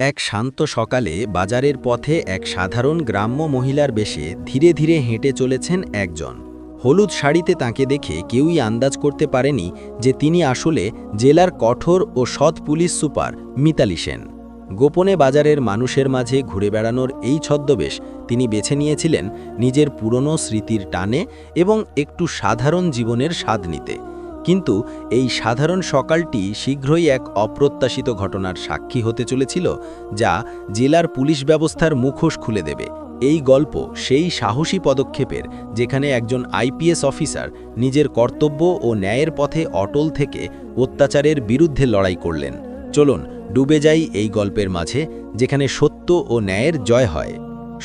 এক শান্ত সকালে বাজারের পথে এক সাধারণ গ্রাম্য মহিলার বেশে ধীরে ধীরে হেঁটে চলেছেন একজন। হলুদ শাড়িতে তাকে দেখে কেউই আন্দাজ করতে পারেনি যে তিনি আসলে জেলার কঠোর ও সৎ পুলিশ সুপার মিতালি সেন। গোপনে বাজারের মানুষের মাঝে ঘুরে বেড়ানোর এই ছদ্মবেশ তিনি বেছে নিয়েছিলেন নিজের পুরনো স্মৃতির টানে এবং একটু সাধারণ জীবনের স্বাদ নিতে। কিন্তু এই সাধারণ সকালটি শীঘ্রই এক অপ্রত্যাশিত ঘটনার সাক্ষী হতে চলেছিল, যা জেলার পুলিশ ব্যবস্থার মুখোশ খুলে দেবে। এই গল্প সেই সাহসী পদক্ষেপের, যেখানে একজন আইপিএস অফিসার নিজের কর্তব্য ও ন্যায়ের পথে অটল থেকে অত্যাচারের বিরুদ্ধে লড়াই করলেন। চলুন, ডুবে যাই এই গল্পের মাঝে, যেখানে সত্য ও ন্যায়ের জয় হয়।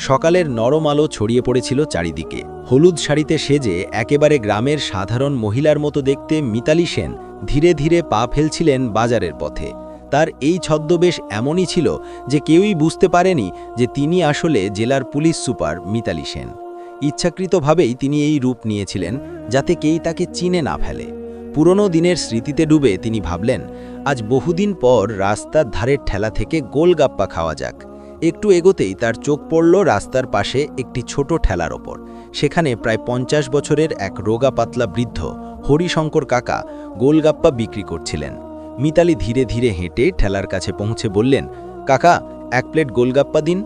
সকালের নরম আলো ছড়িয়ে পড়েছিল চারিদিকে। হলুদ শাড়িতে সেজে একেবারে গ্রামের সাধারণ মহিলার মতো দেখতে মিতালি সেন ধীরে ধীরে পা ফেলছিলেন বাজারের পথে। তার এই ছদ্মবেশ এমনই ছিল যে কেউই বুঝতে পারেনি যে তিনি আসলে জেলার পুলিশ সুপার মিতালি সেন। ইচ্ছাকৃতভাবেই তিনি এই রূপ নিয়েছিলেন যাতে কেই তাকে চিনে না ফেলে। পুরনো দিনের স্মৃতিতে ডুবে তিনি ভাবলেন, আজ বহুদিন পর রাস্তার ধারের ঠেলা থেকে গোলগাপ্পা খাওয়া যাক। একটু এগোতেই তার চোখ পড়ল রাস্তার পাশে একটি ছোট ঠেলার ওপর। সেখানে প্রায় পঞ্চাশ বছরের এক রোগা পাতলা বৃদ্ধ, হরিশঙ্কর কাকা, গোলগাপ্পা বিক্রি করছিলেন। মিতালি ধীরে ধীরে হেঁটে ঠেলার কাছে পৌঁছে বললেন, কাকা, এক প্লেট গোলগাপ্পা দিন।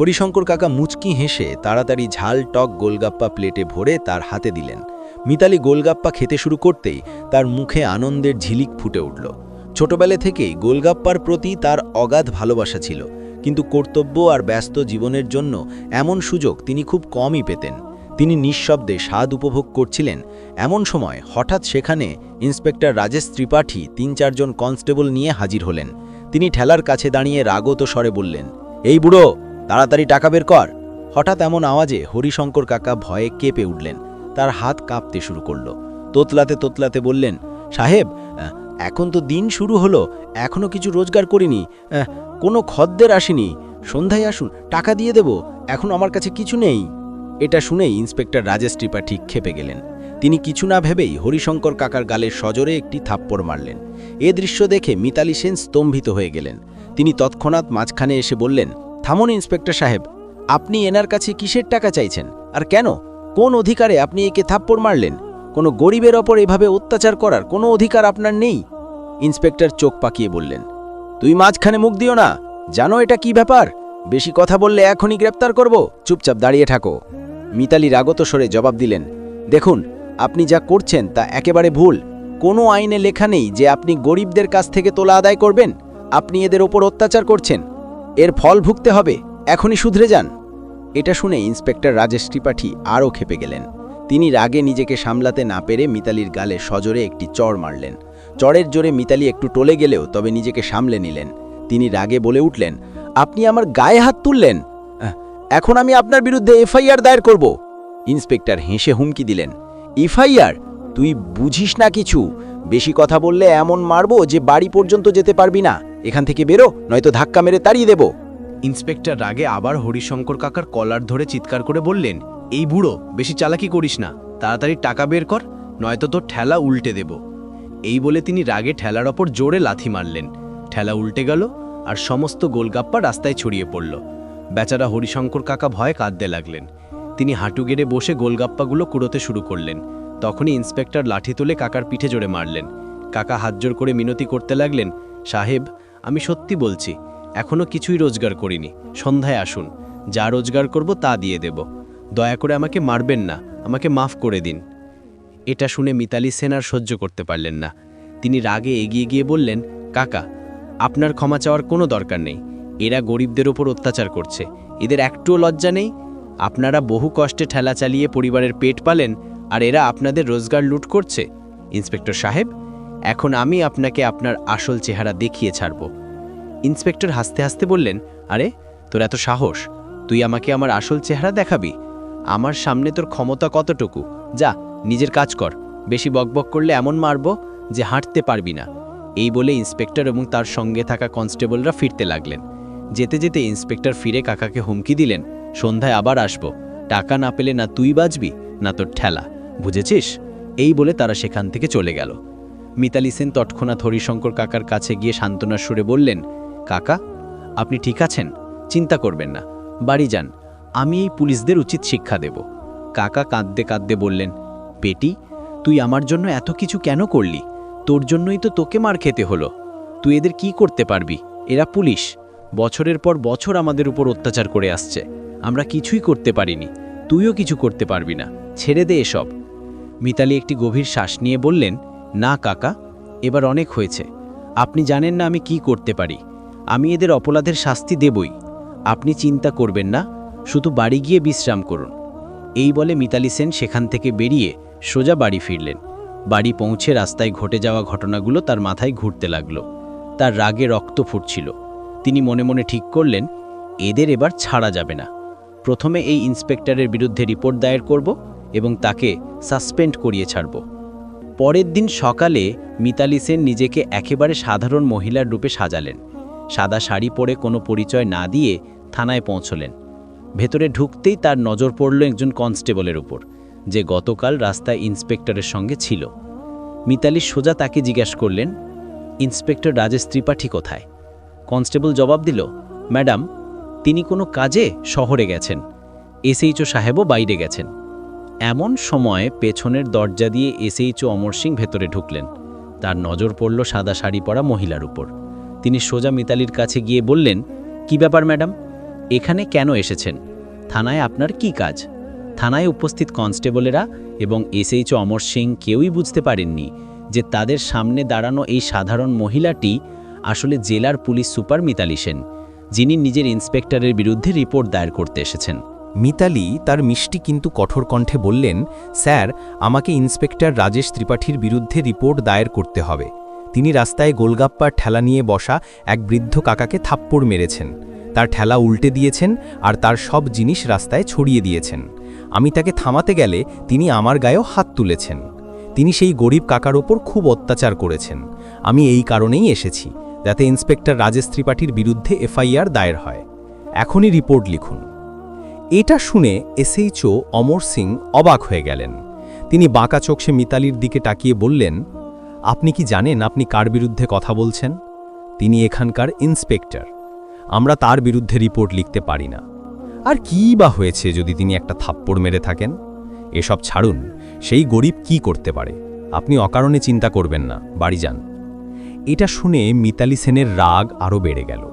হরিশঙ্কর কাকা মুচকি হেসে তাড়াতাড়ি ঝাল টক গোলগাপ্পা প্লেটে ভরে তার হাতে দিলেন। মিতালি গোলগাপ্পা খেতে শুরু করতেই তার মুখে আনন্দের ঝিলিক ফুটে উঠল। ছোটবেলা থেকেই গোলগাপ্পার প্রতি তার অগাধ ভালোবাসা ছিল। কিন্তু কর্তব্য আর ব্যস্ত জীবনের জন্য এমন সুযোগ তিনি খুব কমই পেতেন। তিনি নিঃশব্দে স্বাদ উপভোগ করছিলেন। এমন সময় হঠাৎ সেখানে ইন্সপেক্টর রাজেশ ত্রিপাঠী তিন চারজন কনস্টেবল নিয়ে হাজির হলেন। তিনি ঠেলার কাছে দাঁড়িয়ে রাগত স্বরে বললেন, এই বুড়ো, তাড়াতাড়ি টাকা বের কর। হঠাৎ এমন আওয়াজে হরিশঙ্কর কাকা ভয়ে কেঁপে উঠলেন। তার হাত কাঁপতে শুরু করল। তোতলাতে তোতলাতে বললেন, সাহেব এখন তো দিন শুরু হলো, এখনও কিছু রোজগার করিনি কোনো খদ্দের আসেনি। সন্ধ্যায় আসুন, টাকা দিয়ে দেব, এখন আমার কাছে কিছু নেই। এটা শুনেই ইন্সপেক্টর রাজেশ ত্রিপাঠী খেপে গেলেন। তিনি কিছু না ভেবেই হরিশঙ্কর কাকার গালের সজোরে একটি থাপ্পড় মারলেন। এ দৃশ্য দেখে মিতালি সেন স্তম্ভিত হয়ে গেলেন। তিনি তৎক্ষণাৎ মাঝখানে এসে বললেন, থামুন ইন্সপেক্টর সাহেব, আপনি এনার কাছে কিসের টাকা চাইছেন? আর কেন? কোন অধিকারে আপনি একে থাপ্পড় মারলেন? কোনো গরিবের ওপর এভাবে অত্যাচার করার কোনো অধিকার আপনার নেই? ইন্সপেক্টর চোখ পাকিয়ে বললেন, তুই মাঝখানে মুখ দিও না। জানো এটা কি ব্যাপার? বেশি কথা বললে এখনই গ্রেপ্তার করব। চুপচাপ দাঁড়িয়ে থাকো। মিতালি রাগত স্বরে জবাব দিলেন, দেখুন, আপনি যা করছেন তা একেবারে ভুল। কোনো আইনে লেখা নেই যে আপনি গরিবদের কাছ থেকে তোলা আদায় করবেন। আপনি এদের ওপর অত্যাচার করছেন। এর ফল ভুগতে হবে। এখনই শুধরে যান। এটা শুনে ইন্সপেক্টর রাজেশ ত্রিপাঠী আরও খেপে গেলেন। তিনি রাগে নিজেকে সামলাতে না পেরে মিতালির গালে সজোরে একটি চড় মারলেন। চড়ের জোরে মিতালি একটু টলে গেলেও তবে নিজেকে সামলে নিলেন। তিনি রাগে বলে উঠলেন, আপনি আমার গায়ে হাত তুললেন? এখন আমি আপনার বিরুদ্ধে এফআইআর দায়ের করব। ইন্সপেক্টর হেসে হুমকি দিলেন, এফআইআর? তুই বুঝিস না কিছু। বেশি কথা বললে এমন মারবো যে বাড়ি পর্যন্ত যেতে পারবি না। এখান থেকে বেরো, নয়তো ধাক্কা মেরে তাড়িয়ে দেব। ইন্সপেক্টর রাগে আবার হরিশঙ্কর কাকার কলার ধরে চিৎকার করে বললেন এই বুড়ো, বেশি চালাকি করিস না। তাড়াতাড়ি টাকা বের কর, নয়তো তোর ঠেলা উল্টে দেব। এই বলে তিনি রাগে ঠেলার ওপর জোরে লাথি মারলেন। ঠেলা উল্টে গেল আর সমস্ত গোলগাপ্পা রাস্তায় ছড়িয়ে পড়ল। বেচারা হরিশঙ্কর কাকা ভয়ে কাঁদতে লাগলেন। তিনি হাঁটু গেড়ে বসে গোলগাপ্পাগুলো কুড়োতে শুরু করলেন। তখনই ইন্সপেক্টর লাঠি তুলে কাকার পিঠে জোরে মারলেন। কাকা হাত জোর করে মিনতি করতে লাগলেন, সাহেব, আমি সত্যি বলছি, এখনও কিছুই রোজগার করিনি। সন্ধ্যায় আসুন, যা রোজগার করব তা দিয়ে দেব। দয়া করে আমাকে মারবেন না, আমাকে মাফ করে দিন। এটা শুনে মিতালি সেন আর সহ্য করতে পারলেন না। তিনি রাগে এগিয়ে গিয়ে বললেন, কাকা, আপনার ক্ষমা চাওয়ার কোনো দরকার নেই। এরা গরিবদের ওপর অত্যাচার করছে। এদের একটুও লজ্জা নেই। আপনারা বহু কষ্টে ঠেলা চালিয়ে পরিবারের পেট পালেন, আর এরা আপনাদের রোজগার লুট করছে। ইন্সপেক্টর সাহেব, এখন আমি আপনাকে আপনার আসল চেহারা দেখিয়ে ছাড়ব। ইন্সপেক্টর হাসতে হাসতে বললেন, আরে, তোর এত সাহস। তুই আমাকে আমার আসল চেহারা দেখাবি? আমার সামনে তোর ক্ষমতা কতটুকু? যা, নিজের কাজ কর। বেশি বকবক করলে এমন মারব যে হাঁটতে পারবি না। এই বলে ইন্সপেক্টর এবং তার সঙ্গে থাকা কনস্টেবলরা ফিরতে লাগলেন। যেতে যেতে ইন্সপেক্টর ফিরে কাকাকে হুমকি দিলেন, সন্ধ্যায় আবার আসব। টাকা না পেলে না তুই বাজবি না তোর ঠেলা। বুঝেছিস? এই বলে তারা সেখান থেকে চলে গেল। মিতালি সেন তৎক্ষণাৎ হরিশঙ্কর কাকার কাছে গিয়ে সান্ত্বনার সুরে বললেন, কাকা, আপনি ঠিক আছেন? চিন্তা করবেন না। বাড়ি যান। আমি এই পুলিশদের উচিত শিক্ষা দেব। কাকা কাঁদতে কাঁদতে বললেন পেটি তুই আমার জন্য এত কিছু কেন করলি? তোর জন্যই তো তোকে মার খেতে হলো। তুই এদের কি করতে পারবি? এরা পুলিশ। বছরের পর বছর আমাদের উপর অত্যাচার করে আসছে। আমরা কিছুই করতে পারিনি। তুইও কিছু করতে পারবি না। ছেড়ে দে এসব। মিতালি একটি গভীর শ্বাস নিয়ে বললেন, না, কাকা, এবার অনেক হয়েছে। আপনি জানেন না আমি কি করতে পারি। আমি এদের অপরাধের শাস্তি দেবই। আপনি চিন্তা করবেন না। শুধু বাড়ি গিয়ে বিশ্রাম করুন। এই বলে মিতালি সেন সেখান থেকে বেরিয়ে সোজা বাড়ি ফিরলেন। বাড়ি পৌঁছে রাস্তায় ঘটে যাওয়া ঘটনাগুলো তার মাথায় ঘুরতে লাগল। তার রাগে রক্ত ফুটছিল। তিনি মনে মনে ঠিক করলেন, এদের এবার ছাড়া যাবে না। প্রথমে এই ইন্সপেক্টরের বিরুদ্ধে রিপোর্ট দায়ের করব এবং তাকে সাসপেন্ড করিয়ে ছাড়ব। পরের দিন সকালে মিতালি সেন নিজেকে একেবারে সাধারণ মহিলার রূপে সাজালেন। সাদা শাড়ি পরে কোনো পরিচয় না দিয়ে থানায় পৌঁছলেন। ভেতরে ঢুকতেই তার নজর পড়ল একজন কনস্টেবলের উপর, যে গতকাল রাস্তায় ইন্সপেক্টরের সঙ্গে ছিল। মিতালি সোজা তাকে জিজ্ঞেস করলেন, ইন্সপেক্টর রাজেশ ত্রিপাঠী কোথায়? কনস্টেবল জবাব দিল, ম্যাডাম, তিনি কোনো কাজে শহরে গেছেন। এসএইচও সাহেবও বাইরে গেছেন। এমন সময় পেছনের দরজা দিয়ে এসএইচও অমর সিং ভেতরে ঢুকলেন। তার নজর পড়ল সাদা শাড়ি পরা মহিলার উপর। তিনি সোজা মিতালির কাছে গিয়ে বললেন, কি ব্যাপার ম্যাডাম? এখানে কেন এসেছেন? থানায় আপনার কি কাজ? থানায় উপস্থিত কনস্টেবলেরা এবং এসএইচ অমর সিং কেউই বুঝতে পারেননি যে তাদের সামনে দাঁড়ানো এই সাধারণ মহিলাটি আসলে জেলার পুলিশ সুপার মিতালি সেন, যিনি নিজের ইন্সপেক্টরের বিরুদ্ধে রিপোর্ট দায়ের করতে এসেছেন। মিতালি তার মিষ্টি কিন্তু কঠোর কণ্ঠে বললেন, স্যার, আমাকে ইন্সপেক্টর রাজেশ ত্রিপাঠীর বিরুদ্ধে রিপোর্ট দায়ের করতে হবে। তিনি রাস্তায় গোলগাপ্পার ঠেলা নিয়ে বসা এক বৃদ্ধ কাকাকে থাপ্পড় মেরেছেন। তার ঠেলা উল্টে দিয়েছেন আর তার সব জিনিস রাস্তায় ছড়িয়ে দিয়েছেন। আমি তাকে থামাতে গেলে তিনি আমার গায়েও হাত তুলেছেন। তিনি সেই গরিব কাকার ওপর খুব অত্যাচার করেছেন। আমি এই কারণেই এসেছি, যাতে ইন্সপেক্টর রাজেশ ত্রিপাঠীর বিরুদ্ধে এফআইআর দায়ের হয়। এখনই রিপোর্ট লিখুন। এটা শুনে এসএইচও অমর সিং অবাক হয়ে গেলেন। তিনি বাঁকা চোখে মিতালির দিকে তাকিয়ে বললেন, আপনি কি জানেন আপনি কার বিরুদ্ধে কথা বলছেন? তিনি এখানকার ইন্সপেক্টর। আমরা তার বিরুদ্ধে রিপোর্ট লিখতে পারি না। আর কী বা হয়েছে যদি তিনি একটা থাপ্পড় মেরে থাকেন? এসব ছাড়ুন, সেই গরিব কি করতে পারে? আপনি অকারণে চিন্তা করবেন না, বাড়ি যান। এটা শুনে মিতালি সেনের রাগ আরও বেড়ে গেল।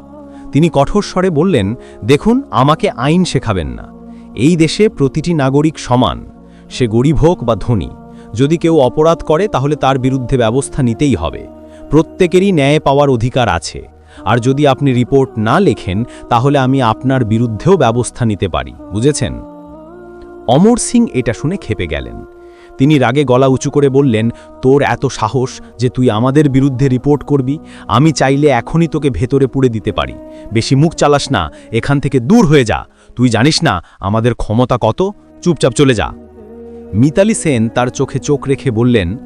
তিনি কঠোর স্বরে বললেন, দেখুন, আমাকে আইন শেখাবেন না। এই দেশে প্রতিটি নাগরিক সমান। সে গরিব হোক বা ধনী, যদি কেউ অপরাধ করে তাহলে তার বিরুদ্ধে ব্যবস্থা নিতেই হবে। প্রত্যেকেরই ন্যায় পাওয়ার অধিকার আছে। আর যদি আপনি রিপোর্ট না লেখেন, তাহলে আমি আপনার বিরুদ্ধেও ব্যবস্থা নিতে পারি, বুঝেছেন? অমর সিং এটা শুনে খেপে গেলেন। তিনি রাগে গলা উঁচু করে বললেন, তোর এত সাহস যে তুই আমাদের বিরুদ্ধে রিপোর্ট করবি? আমি চাইলে এখনই তোকে ভেতরে পুড়ে দিতে পারি। বেশি মুখ চালাস না, এখান থেকে দূর হয়ে যা। তুই জানিস না, আমাদের ক্ষমতা কত? চুপচাপ চলে যা। মিতালি সেন তার চোখে চোখ রেখে বললেন,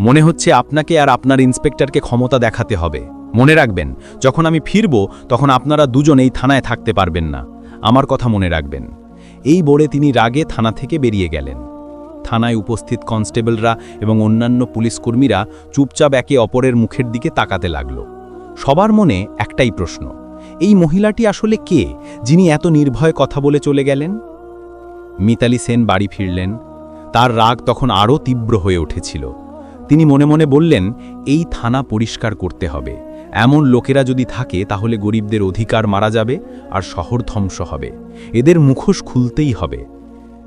মনে হচ্ছে আপনাকে আর আপনার ইন্সপেক্টরকে ক্ষমতা দেখাতে হবে। মনে রাখবেন, যখন আমি ফিরব, তখন আপনারা দুজন এই থানায় থাকতে পারবেন না। আমার কথা মনে রাখবেন। এই বলে তিনি রাগে থানা থেকে বেরিয়ে গেলেন। থানায় উপস্থিত কনস্টেবলরা এবং অন্যান্য পুলিশকর্মীরা চুপচাপ একে অপরের মুখের দিকে তাকাতে লাগল। সবার মনে একটাই প্রশ্ন, এই মহিলাটি আসলে কে, যিনি এত নির্ভয় কথা বলে চলে গেলেন? মিতালি সেন বাড়ি ফিরলেন। তার রাগ তখন আরও তীব্র হয়ে উঠেছিল। তিনি মনে মনে বললেন, এই থানা পরিষ্কার করতে হবে। এমন লোকেরা যদি থাকে, তাহলে গরিবদের অধিকার মারা যাবে আর শহর ধ্বংস হবে। এদের মুখোশ খুলতেই হবে।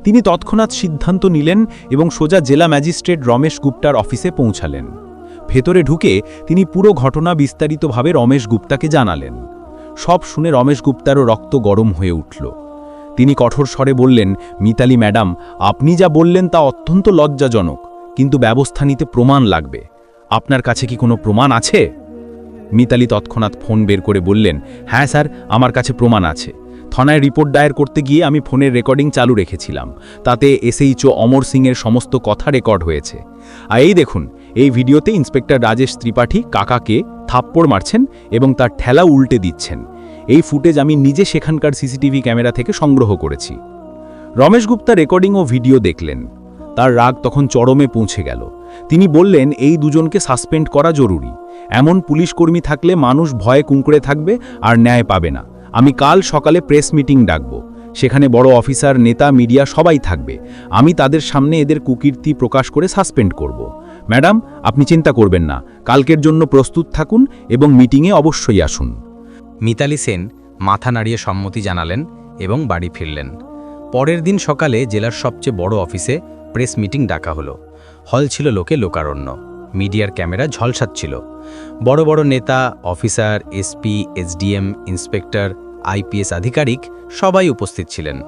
তিনি তৎক্ষণাৎ সিদ্ধান্ত নিলেন এবং সোজা জেলা ম্যাজিস্ট্রেট রমেশ গুপ্তার অফিসে পৌঁছালেন। ভেতরে ঢুকে তিনি পুরো ঘটনা বিস্তারিতভাবে রমেশ গুপ্তাকে জানালেন। সব শুনে রমেশ গুপ্তারও রক্ত গরম হয়ে উঠল। তিনি কঠোর স্বরে বললেন, মিতালি ম্যাডাম, আপনি যা বললেন তা অত্যন্ত লজ্জাজনক, কিন্তু ব্যবস্থা নিতে প্রমাণ লাগবে। আপনার কাছে কি কোনো প্রমাণ আছে? মিতালি তৎক্ষণাৎ ফোন বের করে বললেন হ্যাঁ স্যার, আমার কাছে প্রমাণ আছে। থানায় রিপোর্ট দায়ের করতে গিয়ে আমি ফোনের রেকর্ডিং চালু রেখেছিলাম। তাতে এসএইচও অমর সিংয়ের সমস্ত কথা রেকর্ড হয়েছে। আর এই দেখুন, এই ভিডিওতে ইন্সপেক্টর রাজেশ ত্রিপাঠী কাকাকে থাপ্পড় মারছেন এবং তার ঠেলা উল্টে দিচ্ছেন। এই ফুটেজ আমি নিজে সেখানকার সিসিটিভি ক্যামেরা থেকে সংগ্রহ করেছি। রমেশ গুপ্তা রেকর্ডিং ও ভিডিও দেখলেন। তার রাগ তখন চরমে পৌঁছে গেল। তিনি বললেন, এই দুজনকে সাসপেন্ড করা জরুরি। এমন পুলিশ কর্মী থাকলে মানুষ ভয়ে কুঁকড়ে থাকবে আর ন্যায় পাবে না। আমি কাল সকালে প্রেস মিটিং ডাকব। সেখানে বড় অফিসার, নেতা, মিডিয়া সবাই থাকবে। আমি তাদের সামনে এদের কুকীর্তি প্রকাশ করে সাসপেন্ড করব। ম্যাডাম, আপনি চিন্তা করবেন না। কালকের জন্য প্রস্তুত থাকুন এবং মিটিংয়ে অবশ্যই আসুন। মিতালি সেন মাথা নাড়িয়ে সম্মতি জানালেন এবং বাড়ি ফিরলেন। পরের দিন সকালে জেলার সবচেয়ে বড় অফিসে প্রেস মিটিং ডাকা হলো। হল ছিল লোকে লোকারণ্য। মিডিয়ার ক্যামেরা ঝলসাচ্ছিল। বড় বড় নেতা, officer, SP, SDM, inspector, IPS আধিকারিক সবাই উপস্থিত ছিলেন।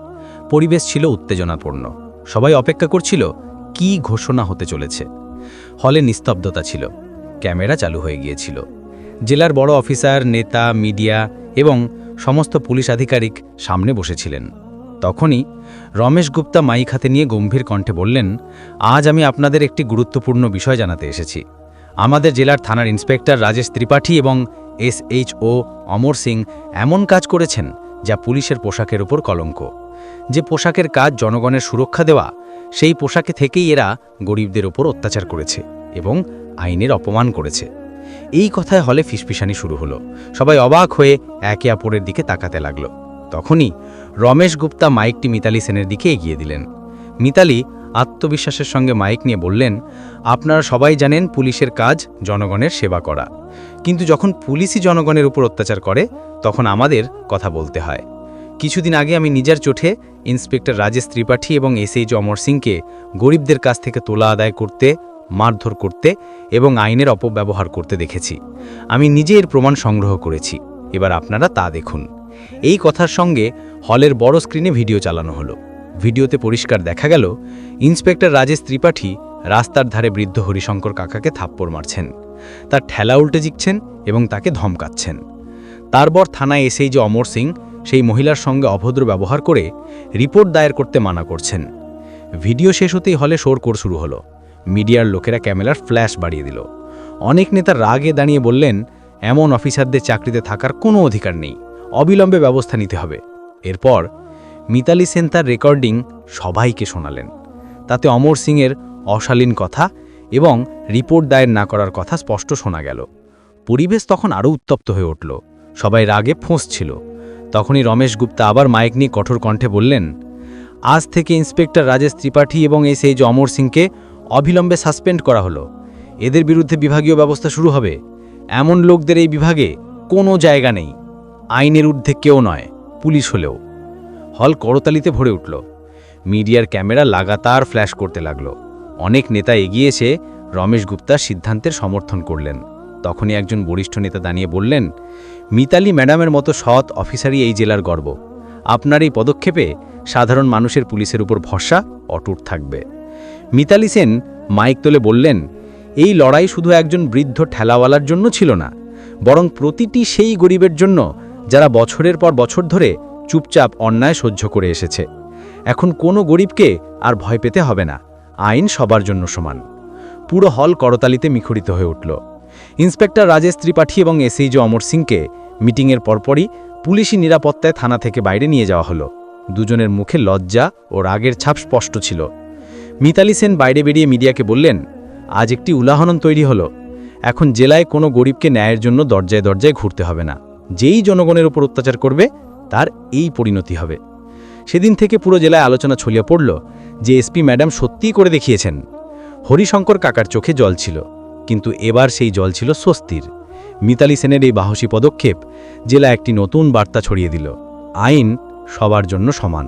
পরিবেশ ছিল উত্তেজনাপূর্ণ। সবাই অপেক্ষা করছিল, কি ঘোষণা হতে চলেছে। হলে নিস্তব্ধতা ছিল। ক্যামেরা চালু হয়ে গিয়েছিল। জেলার বড় অফিসার, নেতা, মিডিয়া এবং সমস্ত পুলিশ আধিকারিক সামনে বসেছিলেন। তখনই রমেশ গুপ্তা মাইক হাতে নিয়ে গম্ভীর কণ্ঠে বললেন, আজ আমি আপনাদের একটি গুরুত্বপূর্ণ বিষয় জানাতে এসেছি। আমাদের জেলার থানার ইন্সপেক্টর রাজেশ ত্রিপাঠী এবং এসএইচও অমর সিং এমন কাজ করেছেন যা পুলিশের পোশাকের উপর কলঙ্ক। যে পোশাকের কাজ জনগণের সুরক্ষা দেওয়া, সেই পোশাকে থেকেই এরা গরিবদের ওপর অত্যাচার করেছে এবং আইনের অপমান করেছে। এই কথায় হলে ফিসফিসানি শুরু হলো। সবাই অবাক হয়ে একে অপরের দিকে তাকাতে লাগল। তখনই রমেশ গুপ্তা মাইকটি মিতালি সেনের দিকে এগিয়ে দিলেন। মিতালি আত্মবিশ্বাসের সঙ্গে মাইক নিয়ে বললেন, আপনারা সবাই জানেন পুলিশের কাজ জনগণের সেবা করা। কিন্তু যখন পুলিশই জনগণের উপর অত্যাচার করে, তখন আমাদের কথা বলতে হয়। কিছুদিন আগে আমি নিজের চোখে ইন্সপেক্টর রাজেশ ত্রিপাঠী এবং এসএইচ অমর সিংকে গরিবদের কাছ থেকে তোলা আদায় করতে, মারধর করতে এবং আইনের অপব্যবহার করতে দেখেছি। আমি নিজে এর প্রমাণ সংগ্রহ করেছি। এবার আপনারা তা দেখুন। এই কথার সঙ্গে হলের বড় স্ক্রিনে ভিডিও চালানো হলো। ভিডিওতে পরিষ্কার দেখা গেল ইন্সপেক্টর রাজেশ ত্রিপাঠী রাস্তার ধারে বৃদ্ধ হরিশঙ্কর কাকাকে থাপ্পড় মারছেন। তার ঠেলা উল্টে জিকছেন এবং তাকে ধমকাচ্ছেন। তারপর থানায় এসেই যে অমর সিং, সেই মহিলার সঙ্গে অভদ্র ব্যবহার করে রিপোর্ট দায়ের করতে মানা করছেন। ভিডিও শেষ হতেই হলে শোরকোর শুরু হলো। মিডিয়ার লোকেরা ক্যামেরার ফ্ল্যাশ বাড়িয়ে দিল। অনেক নেতা রাগে দাঁড়িয়ে বললেন, এমন অফিসারদের চাকরিতে থাকার কোনো অধিকার নেই। অবিলম্বে ব্যবস্থা নিতে হবে। এরপর মিতালি সেন তার রেকর্ডিং সবাইকে শোনালেন। তাতে অমর সিংয়ের অশালীন কথা এবং রিপোর্ট দায়ের না করার কথা স্পষ্ট শোনা গেল। পরিবেশ তখন আরও উত্তপ্ত হয়ে উঠল। সবাই রাগে ছিল। তখনই রমেশ গুপ্তা আবার মাইক নিয়ে কঠোর কণ্ঠে বললেন, আজ থেকে ইন্সপেক্টর রাজেশ ত্রিপাঠী এবং এস এইচ অমর সিংকে অবিলম্বে সাসপেন্ড করা হলো। এদের বিরুদ্ধে বিভাগীয় ব্যবস্থা শুরু হবে। এমন লোকদের এই বিভাগে কোনো জায়গা নেই। আইনের ঊর্ধ্বে কেউ নয়। পুলিশ হলেও। হল করতালিতে ভরে উঠল। মিডিয়ার ক্যামেরা লাগাতার ফ্ল্যাশ করতে লাগল। অনেক নেতা এগিয়ে এসে রমেশ গুপ্তার সিদ্ধান্তের সমর্থন করলেন। তখনই একজন বরিষ্ঠ নেতা দাঁড়িয়ে বললেন, মিতালি ম্যাডামের মতো সৎ অফিসারই এই জেলার গর্ব। আপনার এই পদক্ষেপে সাধারণ মানুষের পুলিশের উপর ভরসা অটুট থাকবে। মিতালি সেন মাইক তোলে বললেন, এই লড়াই শুধু একজন বৃদ্ধ ঠেলাওয়ালার জন্য ছিল না, বরং প্রতিটি সেই গরিবের জন্য যারা বছরের পর বছর ধরে চুপচাপ অন্যায় সহ্য করে এসেছে। এখন কোনো গরিবকে আর ভয় পেতে হবে না। আইন সবার জন্য সমান। পুরো হল করতালিতে মিখরিত হয়ে উঠল। ইন্সপেক্টর রাজেশ ত্রিপাঠী এবং এসএইচও অমর সিংকে মিটিংয়ের পরপরই পুলিশি নিরাপত্তায় থানা থেকে বাইরে নিয়ে যাওয়া হলো। দুজনের মুখে লজ্জা ও রাগের ছাপ স্পষ্ট ছিল। মিতালি সেন বাইরে বেরিয়ে মিডিয়াকে বললেন, আজ একটি উদাহরণ তৈরি হলো। এখন জেলায় কোনো গরিবকে ন্যায়ের জন্য দরজায় দরজায় ঘুরতে হবে না। যেই জনগণের উপর অত্যাচার করবে, তার এই পরিণতি হবে। সেদিন থেকে পুরো জেলায় আলোচনা ছড়িয়ে পড়ল যে এসপি ম্যাডাম সত্যিই করে দেখিয়েছেন। হরিশঙ্কর কাকার চোখে জল ছিল, কিন্তু এবার সেই জল ছিল স্বস্তির। মিতালি সেনের এই বাহসী পদক্ষেপ জেলা একটি নতুন বার্তা ছড়িয়ে দিল। আইন সবার জন্য সমান।